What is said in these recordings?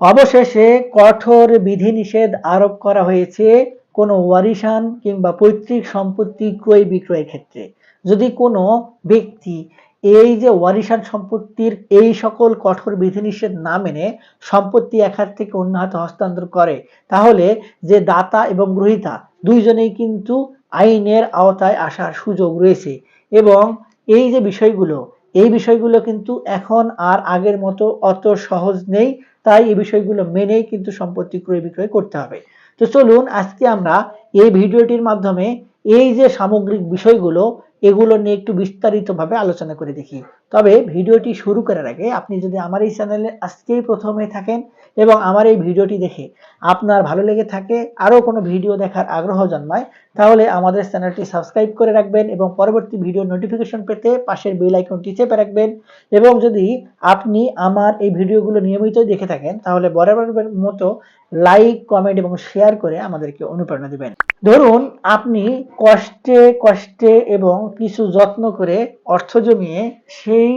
অবশেষে কঠোর বিধিনিষেধ আরোপ করা হয়েছে কোনো ওয়ারিশান কিংবা পৈতৃক সম্পত্তি ক্রয় বিক্রয়ের ক্ষেত্রে। যদি কোনো ব্যক্তি এই যে ওয়ারিশান সম্পত্তির এই সকল কঠোর বিধিনিষেধ না মেনে সম্পত্তি এক হাত থেকে অন্য হাতে হস্তান্তর করে, তাহলে যে দাতা এবং গ্রহীতা দুইজনেই কিন্তু আইনের আওতায় আসার সুযোগ রয়েছে। এবং এই যে বিষয়গুলো এই বিষয়গুলো কিন্তু এখন আর আগের মতো অত সহজ নেই, তাই এই বিষয়গুলো মেনেই কিন্তু সম্পত্তি ক্রয় বিক্রয় করতে হবে। তো চলুন, আজকে আমরা এই ভিডিওটির মাধ্যমে এই যে সামগ্রিক বিষয়গুলো, এগুলো নিয়ে একটু বিস্তারিতভাবে আলোচনা করে দেখি। তবে ভিডিওটি শুরু করার আগে আপনি যদি আমার এই চ্যানেলে আজকেই প্রথমে থাকেন এবং আমার এই ভিডিওটি দেখে আপনার ভালো লেগে থাকে, আরও কোনো ভিডিও দেখার আগ্রহ জন্মায়, তাহলে আমাদের চ্যানেলটি সাবস্ক্রাইব করে রাখবেন এবং পরবর্তী ভিডিও নোটিফিকেশন পেতে পাশের বেল আইকনটি চেপে রাখবেন। এবং যদি আপনি আমার এই ভিডিওগুলো নিয়মিত দেখে থাকেন, তাহলে বরাবরের মতো লাইক, কমেন্ট এবং শেয়ার করে আমাদেরকে অনুপ্রেরণা দিবেন। ধরুন আপনি কষ্টে কষ্টে এবং কিছু যত্ন করে অর্থ জমিয়ে সেই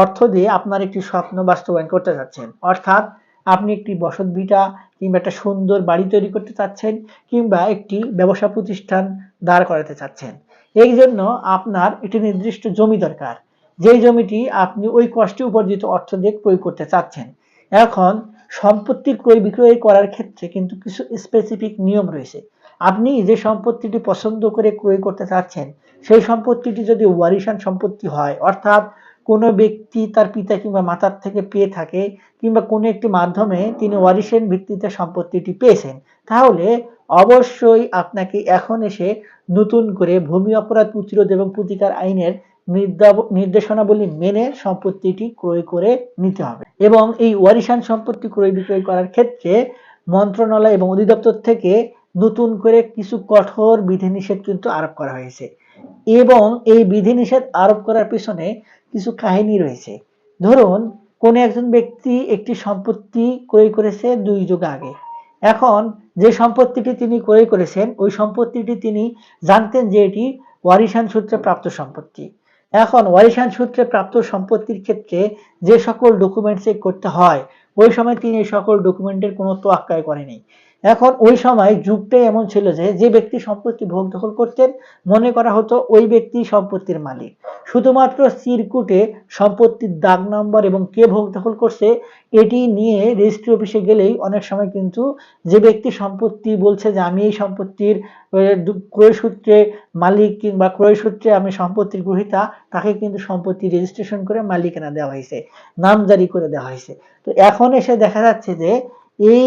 অর্থ দিয়ে আপনার একটি স্বপ্ন বাস্তবায়ন করতে যাচ্ছেন। অর্থাৎ আপনি একটি বসত ভিটা কিংবা একটা সুন্দর বাড়ি তৈরি করতে চাচ্ছেন কিংবা একটি ব্যবসা প্রতিষ্ঠান দাঁড় করাতে চাচ্ছেন। এই জন্য আপনার একটি নির্দিষ্ট জমি দরকার। যেই জমিটি আপনি ওই কষ্টে উপার্জিত অর্থ দিয়ে ক্রয় করতে চাচ্ছেন। এখন সম্পত্তি ক্রয় বিক্রয় করার ক্ষেত্রে কিন্তু কিছু স্পেসিফিক নিয়ম রয়েছে। আপনি যে সম্পত্তিটি পছন্দ করে ক্রয় করতে চাচ্ছেন, সেই সম্পত্তিটি যদি ওয়ারিশান সম্পত্তি হয়, অর্থাৎ কোনো ব্যক্তি তার পিতা কিংবা মাতার থেকে পেয়ে থাকে কিংবা কোনো একটি মাধ্যমে তিনি ওয়ারিশের ভিত্তিতে সম্পত্তিটি পেয়েছেন। তাহলে অবশ্যই আপনাকে এখন এসে নতুন করে ভূমি অপরাধ প্রতিরোধ এবং প্রতিকার আইনের নির্দেশনাবলী মেনে সম্পত্তিটি ক্রয় করে নিতে হবে। এবং এই ওয়ারিশান সম্পত্তি ক্রয় বিক্রয় করার ক্ষেত্রে মন্ত্রণালয় এবং অধিদপ্তর থেকে নতুন করে কিছু কঠোর বিধিনিষেধ কিন্তু আরোপ করা হয়েছে। এবং এই বিধিনিষেধ আরোপ করার পিছনে কিছু কাহিনী রয়েছে। ধরুন, কোন একজন ব্যক্তি একটি সম্পত্তি ক্রয় করেছে দুই যুগ আগে। এখন যে সম্পত্তিটি তিনি ক্রয় করেছেন, ওই সম্পত্তিটি তিনি জানতেন যে এটি ওয়ারিশান সূত্রে প্রাপ্ত সম্পত্তি। এখন ওয়ারিশান সূত্রে প্রাপ্ত সম্পত্তির ক্ষেত্রে যে সকল ডকুমেন্ট চেক করতে হয়, ওই সময় তিনি এই সকল ডকুমেন্টের কোনো তোয়াক্কায় করেনি এখন ওই সময় যুগটাই এমন ছিল যে যে ব্যক্তি সম্পত্তি ভোগ দখল করতেন, মনে করা হতো ওই ব্যক্তি সম্পত্তির মালিক। শুধুমাত্র সিরকুটে সম্পত্তির দাগ নম্বর এবং কে ভোগ দখল করছে, এটি নিয়ে রেজিস্ট্রি অফিসে গেলেই অনেক সময় কিন্তু যে ব্যক্তি সম্পত্তি বলছে যে আমি এই সম্পত্তির ক্রয়সূত্রে মালিক কিংবা ক্রয়সূত্রে আমি সম্পত্তির গ্রহিতা, তাকে কিন্তু সম্পত্তি রেজিস্ট্রেশন করে মালিকানা দেওয়া হয়েছে নাম জারি করে দেওয়া হয়েছে। তো এখন এসে দেখা যাচ্ছে যে এই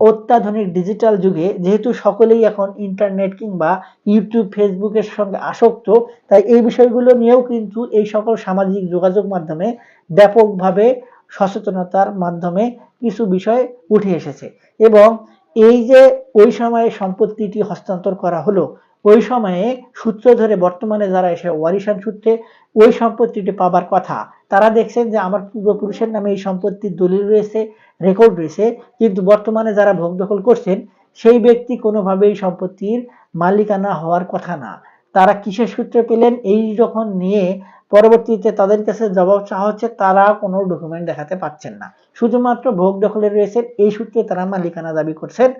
অত্যাধুনিক ডিজিটাল যুগে, যেহেতু সকলেই এখন ইন্টারনেট কিংবা ইউটিউব ফেসবুকের সঙ্গে আসক্ত, তাই এই বিষয়গুলো নিয়েও কিন্তু এই সকল সামাজিক যোগাযোগ মাধ্যমে ব্যাপকভাবে সচেতনতার মাধ্যমে কিছু বিষয় উঠে এসেছে। এবং এই যে ওই সময়ে সম্পত্তিটি হস্তান্তর করা হলো, ওই সময়ে সূত্র ধরে বর্তমানে যারা এসে ওয়ারিশান সূত্রে ওই সম্পত্তিটি পাবার কথা, তারা দেখছেন যে আমার পূর্বপুরুষের নামে এই সম্পত্তির দলিল রয়েছে রেকর্ড রয়েছে, কিন্তু বর্তমানে যারা ভোগ দখল করছেন, সেই ব্যক্তি কোনোভাবেই সম্পত্তির মালিকানা হওয়ার কথা না। তারা কিসের সূত্রে পেলেন এই যখন নিয়ে পরবর্তীতে তাদের কাছে জবাব চাওয়া হচ্ছে, তারা কোনো ডকুমেন্ট দেখাতে পাচ্ছেন না। শুধুমাত্র ভোগ দখলে রয়েছে এই সূত্রে তারা মালিকানা দাবি করছেন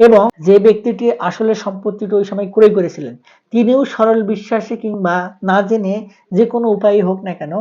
এবং যে ব্যক্তিটি আসলে সম্পত্তিটি ওই সময় ক্রয় করেছিলেন, তিনিও সরল বিশ্বাসে কিংবা না জেনে যে কোনো উপায় হোক না কেন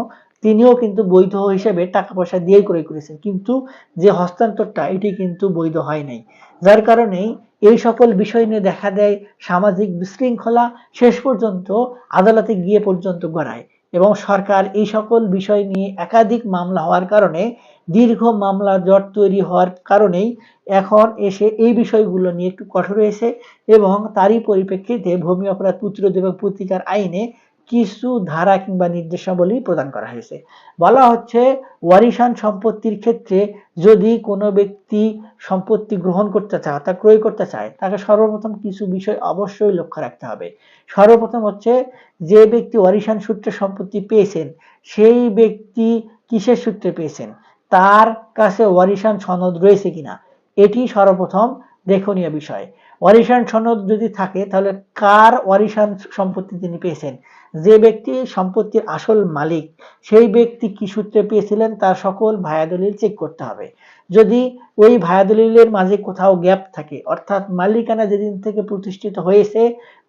তিনিও কিন্তু বৈধ হিসেবে টাকা পয়সা দিয়েই ক্রয় করেছেন। কিন্তু যে হস্তান্তরটা, এটি কিন্তু বৈধ হয় নাই। যার কারণে এই সকল বিষয় নিয়ে দেখা দেয় সামাজিক বিশৃঙ্খলা শেষ পর্যন্ত আদালতে গিয়ে পর্যন্ত গড়ায় এবং সরকার এই সকল বিষয় নিয়ে একাধিক মামলা হওয়ার কারণে দীর্ঘ মামলা জট তৈরি হওয়ার কারণেই এখন এসে এই বিষয়গুলো নিয়ে একটু কঠোর হয়েছে এবং তারই পরিপ্রেক্ষিতে ভূমি অপরাধ প্রতিরোধ এবং প্রতিকার আইনে কিছু ধারা কিংবা নির্দেশাবলী প্রদান করা হয়েছে। বলা হচ্ছে, ওয়ারিশান সম্পত্তির ক্ষেত্রে যদি কোনো ব্যক্তি সম্পত্তি গ্রহণ করতে চায়, তা ক্রয় করতে চায়, তাকে সর্বপ্রথম কিছু বিষয় অবশ্যই লক্ষ্য রাখতে হবে। সর্বপ্রথম হচ্ছে, যে ব্যক্তি ওয়ারিশান সূত্রে সম্পত্তি পেয়েছেন, সেই ব্যক্তি কিসের সূত্রে পেয়েছেন? তার কাছে ওয়ারিশান সনদ রয়েছে কিনা? এটি সর্বপ্রথম দেখনীয় বিষয়। ওয়ারিশান সনদ যদি থাকে, তাহলে কার ওয়ারিশান সম্পত্তি তিনি পেয়েছেন? যে ব্যক্তি সম্পত্তির আসল মালিক, সেই ব্যক্তি কি সূত্রে পেয়েছিলেন? তার সকল ভায়া দলিল চেক করতে হবে। যদি ওই ভায়া দলিলের মাঝে কোথাও গ্যাপ থাকে, অর্থাৎ মালিকানা যেদিন থেকে প্রতিষ্ঠিত হয়েছে,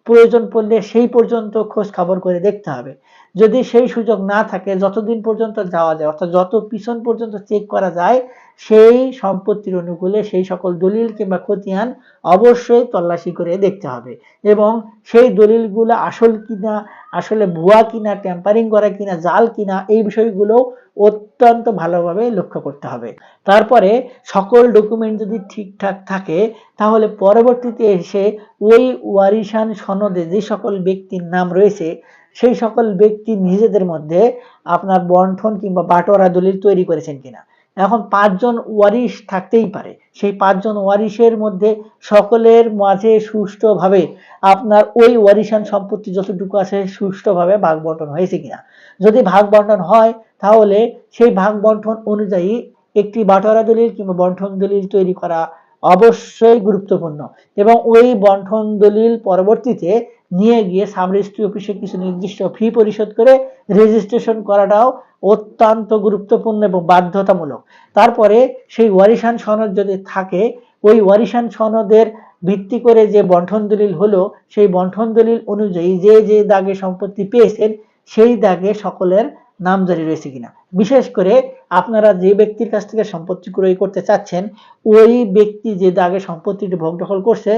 প্রয়োজন পড়লে সেই পর্যন্ত খোঁজ খবর করে দেখতে হবে। যদি সেই সুযোগ না থাকে, যতদিন পর্যন্ত যাওয়া যায়, অর্থাৎ যত পিছন পর্যন্ত চেক করা যায় সেই সম্পত্তির অনুকূলে সেই সকল দলিল কিংবা খতিয়ান অবশ্যই তল্লাশি করে দেখতে হবে। এবং সেই দলিলগুলো আসল কিনা, আসলে ভুয়া কিনা ট্যাম্পারিং করা কিনা, জাল কিনা, এই বিষয়গুলো অত্যন্ত ভালোভাবে লক্ষ্য করতে হবে। তারপরে সকল ডকুমেন্ট যদি ঠিকঠাক থাকে, তাহলে পরবর্তীতে এসে ওই ওয়ারিশান সনদে যে সকল ব্যক্তির নাম রয়েছে, সেই সকল ব্যক্তি নিজেদের মধ্যে আপনার বন্ঠন কিংবা বাটোয়ারা দলিল তৈরি করেছেন কিনা। এখন পাঁচজন ওয়ারিশ থাকতেই পারে। সেই পাঁচজন ওয়ারিশের মধ্যে সকলের মাঝে সুষ্ঠুভাবে আপনার ওই ওয়ারিশান সম্পত্তি যতটুকু আছে সুষ্ঠুভাবে ভাগ বন্টন হয়েছে কিনা। যদি ভাগ বন্টন হয়, তাহলে সেই ভাগ বন্টন অনুযায়ী একটি বাটোয়ারা দলিল কিংবা বন্টন দলিল তৈরি করা অবশ্যই গুরুত্বপূর্ণ। এবং ওই বন্টন দলিল পরবর্তীতে নিয়ে গিয়ে সাব অফিসে কিছু নির্দিষ্ট ফি পরিশোধ করে রেজিস্ট্রেশন করাটাও অত্যন্ত গুরুত্বপূর্ণ এবং বাধ্যতামূলক। তারপরে সেই ওয়ারিশান সনদ যদি থাকে, ওই ওয়ারিশান সনদের ভিত্তি করে যে বন্ঠন দলিল হলো, সেই বন্ঠন দলিল অনুযায়ী যে যে দাগে সম্পত্তি পেয়েছেন, সেই দাগে সকলের নামজারি রয়েছে কিনা। বিশেষ করে আপনারা যে ব্যক্তির কাছ থেকে সম্পত্তি ক্রয় করতে চাচ্ছেন, ওই ব্যক্তি যে দাগে সম্পত্তিটি ভোগ দখল করছে,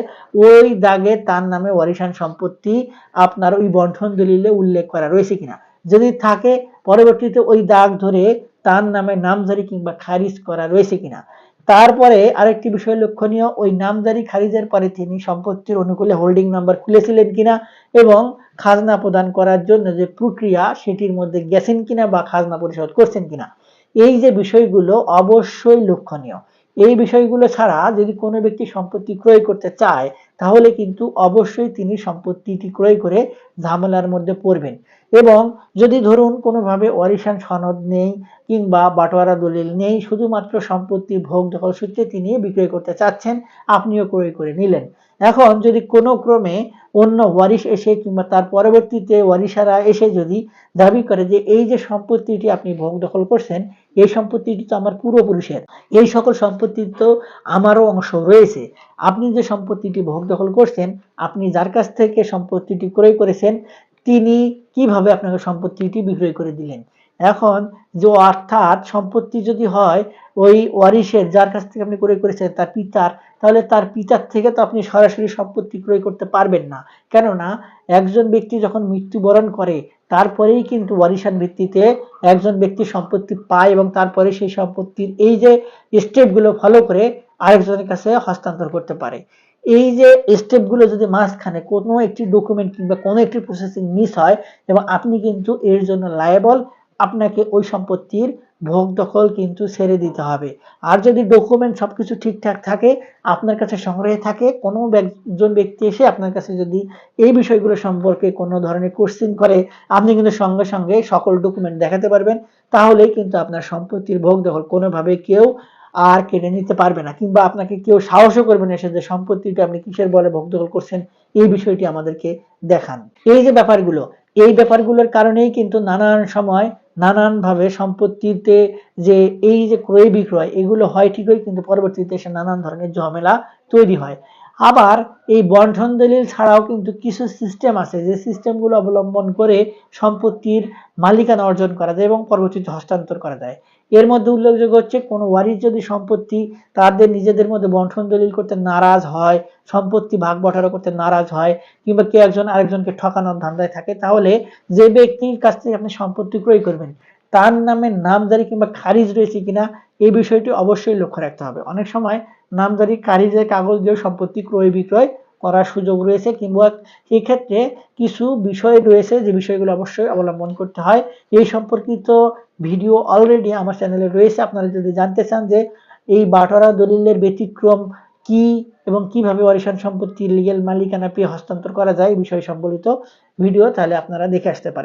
ওই দাগে তার নামে ওয়ারিশান সম্পত্তি আপনার ওই বন্ঠন দলিলে উল্লেখ করা রয়েছে কিনা। যদি থাকে, পরবর্তীতে ওই দাগ ধরে তার নামে নামজারি কিংবা খারিজ করা রয়েছে কিনা। তারপরে আরেকটি বিষয় লক্ষণীয়, ওই নামজারি খারিজের পরে তিনি সম্পত্তির অনুকূলে হোল্ডিং নাম্বার খুলেছিলেন কিনা এবং খাজনা প্রদান করার জন্য যে প্রক্রিয়া, সেটির মধ্যে গেছেন কিনা বা খাজনা পরিশোধ করছেন কিনা। এই যে বিষয়গুলো অবশ্যই লক্ষণীয়। এই বিষয়গুলো ছাড়া যদি কোনো ব্যক্তি সম্পত্তি ক্রয় করতে চায়, তাহলে কিন্তু অবশ্যই তিনি সম্পত্তিটি ক্রয় করে ঝামেলার মধ্যে পড়বেন। এবং যদি ধরুন কোনোভাবে ওয়ারিশান সনদ নেই কিংবা বাটোয়ারা দলিল নেই, শুধুমাত্র সম্পত্তি ভোগ দখল সূত্রে তিনি বিক্রয় করতে চাচ্ছেন, আপনিও ক্রয় করে নিলেন। এখন যদি কোনো ক্রমে অন্য ওয়ারিশ এসে কিংবা তার পরবর্তীতে ওয়ারিশারা এসে যদি দাবি করে যে এই যে সম্পত্তিটি আপনি ভোগ দখল করছেন, এই সম্পত্তিটি তো আমার পূর্বপুরুষের, এই সকল সম্পত্তি তো আমারও অংশ রয়েছে। আপনি যে সম্পত্তিটি ভোগ দখল করছেন, আপনি যার কাছ থেকে সম্পত্তিটি ক্রয় করেছেন তিনি কীভাবে আপনাকে সম্পত্তিটি বিক্রয় করে দিলেন? এখন যে অর্থাৎ সম্পত্তি যদি হয়, ওই ওয়ারিশের যার কাছ থেকে আপনি ক্রয় করেছেন, তার পিতার, তাহলে তার পিতার থেকে তো আপনি সরাসরি সম্পত্তি ক্রয় করতে পারবেন না। কেননা, একজন ব্যক্তি যখন মৃত্যুবরণ করে, তারপরেই কিন্তু ওয়ারিশান ভিত্তিতে একজন ব্যক্তি সম্পত্তি পায় এবং তারপরে সেই সম্পত্তির এই যে স্টেপগুলো ফলো করে আরেকজনের কাছে হস্তান্তর করতে পারে। এই যে স্টেপগুলো যদি মাঝখানে কোনো একটি ডকুমেন্ট কিংবা কোনো একটি প্রসেসিং মিস হয়, এবং আপনি কিন্তু এর জন্য লায়েবল আপনাকে ওই সম্পত্তির ভোগ দখল কিন্তু ছেড়ে দিতে হবে। আর যদি ডকুমেন্ট সবকিছু ঠিকঠাক থাকে, আপনার কাছে সংগ্রহে থাকে, কোনো একজন ব্যক্তি এসে আপনার কাছে যদি এই বিষয়গুলো সম্পর্কে কোনো ধরনের কোশ্চিন করে, আপনি কিন্তু সঙ্গে সঙ্গে সকল ডকুমেন্ট দেখাতে পারবেন। তাহলেই কিন্তু আপনার সম্পত্তির ভোগ দখল কোনোভাবে কেউ আর কেড়ে নিতে পারবে না কিংবা আপনাকে কেউ সাহসও করবে না যে সম্পত্তিটা আপনি কিসের বলে ভোগ দখল করছেন, এই বিষয়টি আমাদেরকে দেখান। এই যে ব্যাপারগুলো, এই ব্যাপারগুলোর কারণেই কিন্তু নানান সময় নানানভাবে সম্পত্তিতে যে এই যে ক্রয় বিক্রয়, এগুলো হয় ঠিকই কিন্তু পরবর্তীতে এসে নানান ধরনের ঝামেলা তৈরি হয়। আবার এই বন্ঠন দলিল ছাড়াও কিন্তু কিছু সিস্টেম আছে যে সিস্টেমগুলো অবলম্বন করে সম্পত্তির মালিকানা অর্জন করা যায় এবং পরবর্তীতে হস্তান্তর করা যায়। এর মধ্যে উল্লেখযোগ্য হচ্ছে, কোনো ওয়ারিশ যদি সম্পত্তি তাদের নিজেদের মধ্যে বন্ঠন দলিল করতে নারাজ হয়, সম্পত্তি ভাগ বটারা করতে নারাজ হয়, কিংবা কেউ একজন আরেকজনকে ঠকানোর ধান্দায় থাকে, তাহলে যে ব্যক্তির কাছ থেকে আপনি সম্পত্তি ক্রয় করবেন, তার নামে নামজারি কিংবা খারিজ রয়েছে কিনা, এই বিষয়টি অবশ্যই লক্ষ্য রাখতে হবে। অনেক সময় নামজারি খারিজের কাগজ দিয়ে সম্পত্তি ক্রয় বিক্রয় করার সুযোগ রয়েছে কিংবা এক্ষেত্রে কিছু বিষয় রয়েছে যে বিষয়গুলো অবশ্যই অবলম্বন করতে হয়। এই সম্পর্কিত ভিডিও অলরেডি আমার চ্যানেলে রয়েছে। আপনারা যদি জানতে চান যে এই বাটোয়ারা দলিলের ব্যতিক্রম কি এবং কীভাবে ওয়ারিশান সম্পত্তি লিগেল মালিকানা পেয়ে হস্তান্তর করা যায় এই বিষয় সম্বলিত ভিডিও, তাহলে আপনারা দেখে আসতে পারেন।